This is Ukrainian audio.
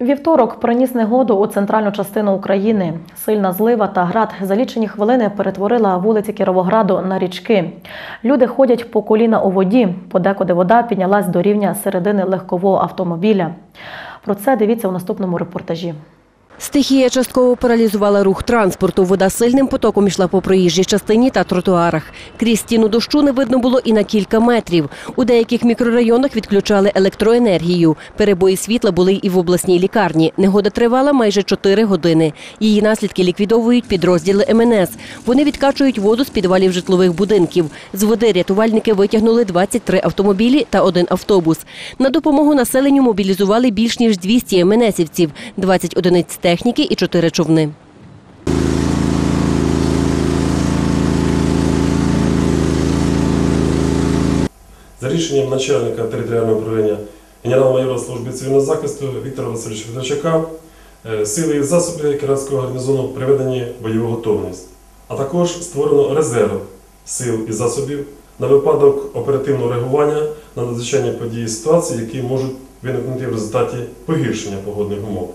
Вівторок приніс негоду у центральну частину України. Сильна злива та град за лічені хвилини перетворила вулиці Кіровограду на річки. Люди ходять по коліна у воді, подекуди вода піднялась до рівня середини легкового автомобіля. Про це дивіться у наступному репортажі. Стихія частково паралізувала рух транспорту. Вода сильним потоком йшла по проїжджій частині та тротуарах. Крізь стіну дощу не видно було і на кілька метрів. У деяких мікрорайонах відключали електроенергію. Перебої світла були і в обласній лікарні. Негода тривала майже 4 години. Її наслідки ліквідовують підрозділи МНС. Вони відкачують воду з підвалів житлових будинків. З води рятувальники витягнули 23 автомобілі та один автобус. На допомогу населенню мобілізували більш ніж 200 МНСівців, 20 одиниць техніки і 4 човни. За рішенням начальника територіального управління генерал-майора служби цивільного захисту Віктора Васильовича Федорчака е, сили і засоби Кіровського гарнізону приведені в бойову готовність, а також створено резерв сил і засобів на випадок оперативного реагування на надзвичайні події ситуації, які можуть виникнути в результаті погіршення погодних умов.